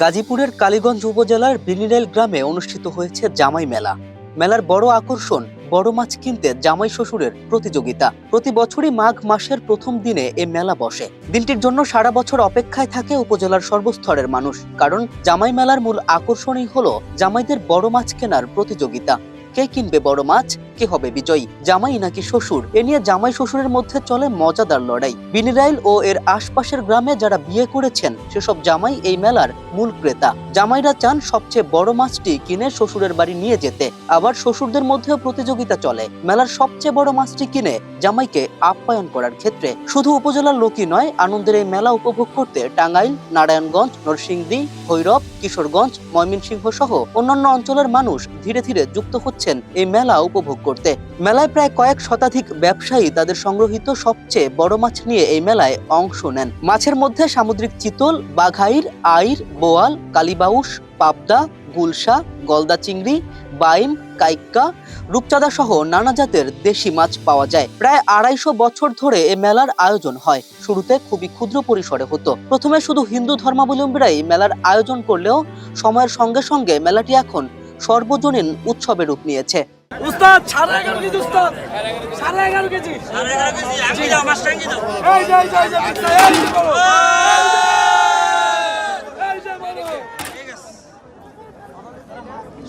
গাজীপুরের কালীগঞ্জ উপজেলার বিনিরেল গ্রামে অনুষ্ঠিত হয়েছে জামাই মেলা। মেলার বড় আকর্ষণ, বড় মাছ কিনতে জামাই শ্বশুরের প্রতিযোগিতা। প্রতি বছরই মাঘ মাসের প্রথম দিনে এ মেলা বসে। দিনটির জন্য সারা বছর অপেক্ষায় থাকে উপজেলার সর্বস্তরের মানুষ। কারণ জামাই মেলার মূল আকর্ষণই হলো জামাইদের বড় মাছ কেনার প্রতিযোগিতা। কে কিনবে বড় মাছ? কে হবে বিজয়ী? জামাই নাকি শ্বশুর? এ নিয়ে জামাই শ্বশুরের মধ্যে চলে মজাদার লড়াই। বিনিরাইল ও এর আশপাশের গ্রামে যারা বিয়ে করেছেন, সেসব জামাই এই মেলার মূল ক্রেতা। জামাইরা চান সবচেয়ে বড় মাছটি কিনে শ্বশুরের বাড়ি নিয়ে যেতে। আবার শ্বশুরদের মধ্যেও প্রতিযোগিতা চলে। মেলার সবচেয়ে বড় মাছটি কিনে জামাইকে আপ্যায়ন করার ক্ষেত্রে। শুধু উপজেলার লোকই নয়, আনন্দের এই মেলা উপভোগ করতে টাঙ্গাইল, নারায়ণগঞ্জ, নরসিংদী, ভৈরব, কিশোরগঞ্জ, ময়মনসিংহ সহ অন্যান্য অঞ্চলের মানুষ ধীরে ধীরে যুক্ত হচ্ছেন এই মেলা উপভোগ করতে। মেলায় প্রায় কয়েক শতাধিক ব্যবসায়ী তাদের সংগ্রহিত সবচেয়ে বড় মাছ নিয়ে এই মেলায় অংশ নেন। মাছের মধ্যে সামুদ্রিক চিতল, বাঘাইর, আইর, বোয়াল কালিবাউস পাবদা, গুলশা, গলদা চিংড়ি, বাইম, কাইক্কা, রূপচাঁদা সহ নানা জাতের দেশি মাছ পাওয়া যায়। প্রায় আড়াইশো বছর ধরে এ মেলার আয়োজন হয়। শুরুতে খুবই ক্ষুদ্র পরিসরে হতো। প্রথমে শুধু হিন্দু ধর্মাবলম্বীরাই মেলার আয়োজন করলেও সময়ের সঙ্গে সঙ্গে মেলাটি এখন সর্বজনীন উৎসবে রূপ নিয়েছে।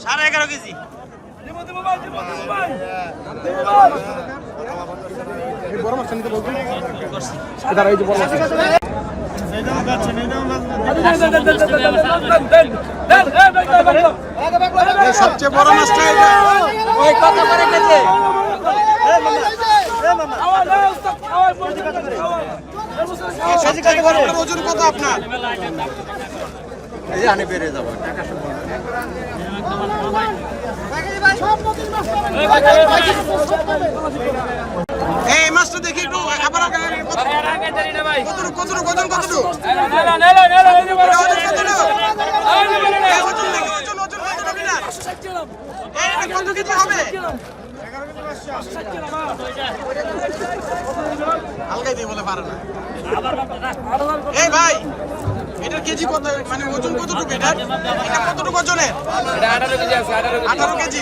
সাড়ে এগারো কেজি সবচেয়ে বড় মাছটা এটা ওই কথা করে গেছে ওজন কত আপনার এই বেড়ে যাব এই মাছটা দেখি একটু, আবার কত হবে? হালকাই দিয়ে বলে পারে না? এই ভাই এটার কেজি কত মানে ওজন কতটুকু এটা এটা কতটুকু ওজনের আঠারো কেজি